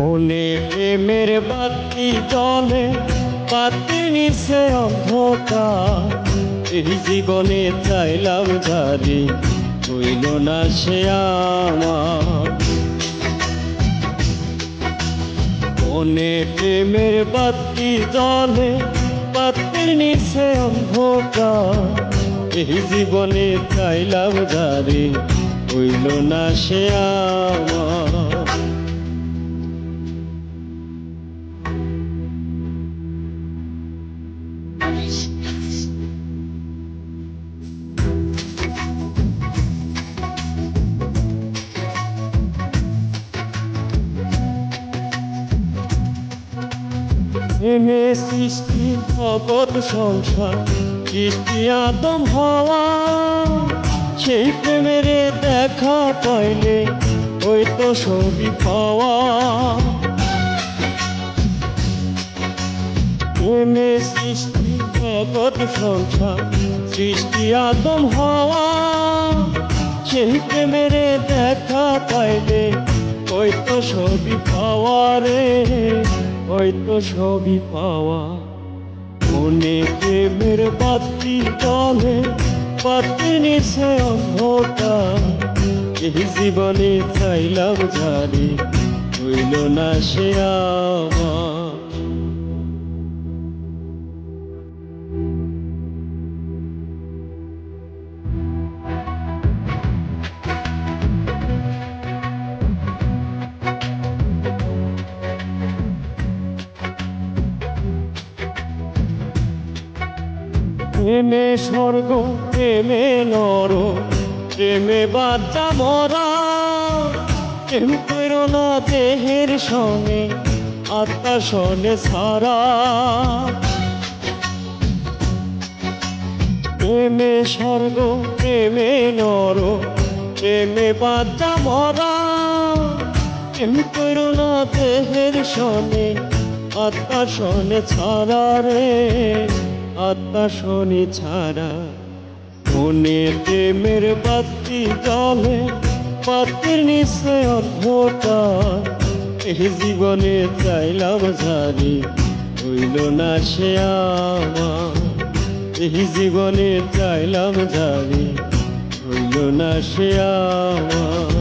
মনে প্রেমের বাতি জলে বাতি নিচে অন্ধকার। এই জীবনে চাইলাম জারি হইল না সে আমার। মনে প্রেমের বাতি জলে বাতির নিচে অন্ধকার। এই জীবনে চাইলাম জারি হইল না সে আমার। প্রেমে সৃষ্টি, জগৎ, সংসার সৃষ্টি আদম, হওয়া। সেই প্রেমের দেখা পাইলে ওই তো সবই পাওয়া। প্রেমে সৃষ্টি, জগৎ সংসার, সৃষ্টি আদম হওয়া। সেই প্রেমের দেখা পাইলে ওই তো সবই পাওয়া রে ওই তো সবই পাওয়া। মনে প্রেমের বাতি জলে বাতি নিচে অন্ধকার। এই জীবনে চাইলাম জানি, হইল না সে আমার। প্রেমে স্বর্গ প্রেমে নর প্রেমে বাচ্চা মরা। প্রেম করো না দেহের সঙ্গে, আত্মা সনে সারা। প্রেমে স্বর্গ প্রেমে নর প্রেমে বাচ্চা মরা। প্রেম করো না দেহের সনে আত্মা সনে ছাড়া রে। আত্মা শনি ছাড়া। মনে প্রেমের বাতি জলে বাতির নিচে অন্ধকার। এই জীবনে চাইলাম জানি, হইল না সে আমার। এই জীবনে চাইলাম জানি, হইল না সে আমার।